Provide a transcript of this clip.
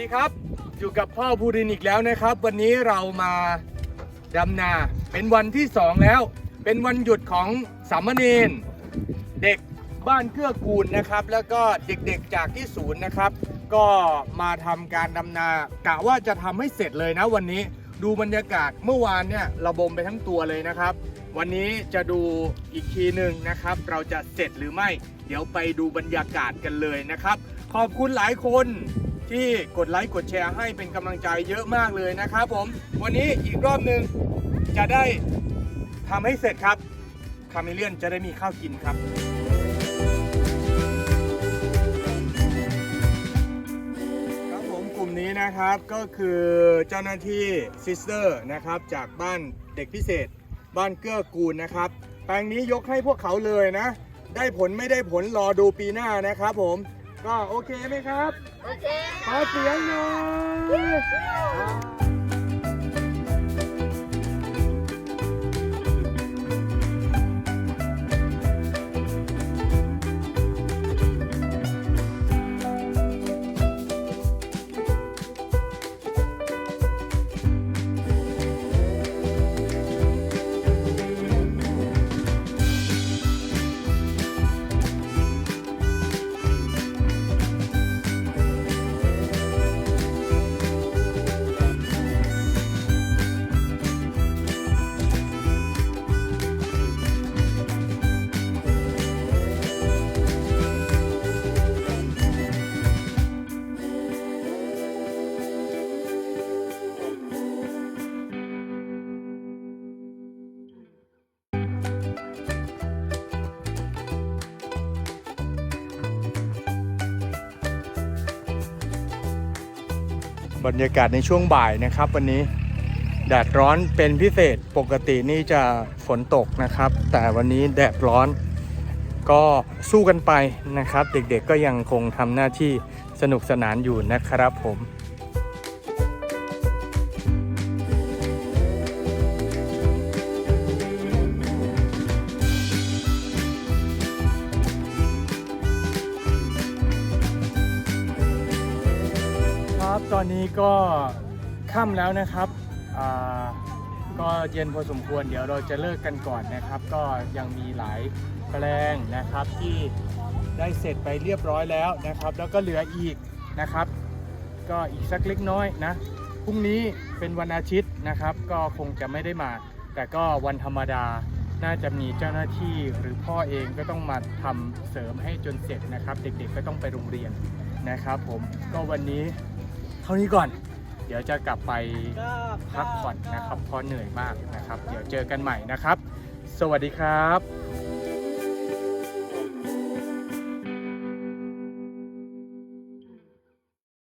ดีครับ อยู่กับพ่อภูรินอีกแล้วนะครับ วันนี้เรามาดำนาเป็นวันที่สองแล้ว เป็นวันหยุดของสามเณรเด็กบ้านเกื้อกูลนะครับ แล้วก็เด็กๆจากที่ศูนย์นะครับ ก็มาทำการดำนากะว่าจะทำให้เสร็จเลยนะวันนี้ดูบรรยากาศเมื่อวานเนี่ยระบมไปทั้งตัวเลยนะครับ วันนี้จะดูอีกทีหนึ่งนะครับ เราจะเสร็จหรือไม่ เดี๋ยวไปดูบรรยากาศกันเลยนะครับ ขอบคุณหลายคน ที่กดไลค์กดแชร์ให้เป็นกำลังใจเยอะมากเลยนะครับผม วันนี้อีกรอบหนึ่งจะได้ทำให้เสร็จครับคาเมเลียนจะได้มีข้าวกินครับครับผมกลุ่มนี้นะครับก็คือเจ้าหน้าที่ซิสเตอร์นะครับจากบ้านเด็กพิเศษ บ้านเกื้อกูลนะครับแปลงนี้ยกให้พวกเขาเลยนะ ได้ผลไม่ได้ผลรอดูปีหน้านะครับผม ก็โอเคไหมครับ โอเคขอเสียงหน่อย บรรยากาศในช่วงบ่ายนะครับ วันนี้แดดร้อนเป็นพิเศษปกตินี่จะฝนตกนะครับ แต่วันนี้แดดร้อนก็สู้กันไปนะครับ เด็กๆก็ยังคงทำหน้าที่สนุกสนานอยู่นะครับผม ตอนนี้ก็ค่ำแล้วนะครับก็เย็นพอสมควรเดี๋ยวเราจะเลิกกันก่อนนะครับ ก็ยังมีหลายแปลงนะครับที่ได้เสร็จไปเรียบร้อยแล้วนะครับ แล้วก็เหลืออีกนะครับ ก็อีกสักเล็กน้อยนะพรุ่งนี้เป็นวันอาทิตย์นะครับ ก็คงจะไม่ได้มา แต่ก็วันธรรมดาน่าจะมีเจ้าหน้าที่หรือพ่อเองก็ต้องมาทำเสริมให้จนเสร็จนะครับ เด็กๆก็ต้องไปโรงเรียนนะครับ ผมก็วันนี้ ท่านี้ก่อน เดี๋ยวจะกลับไปพักผ่อนนะครับเพราะเหนื่อยมากนะครับ เดี๋ยวเจอกันใหม่นะครับ สวัสดีครับ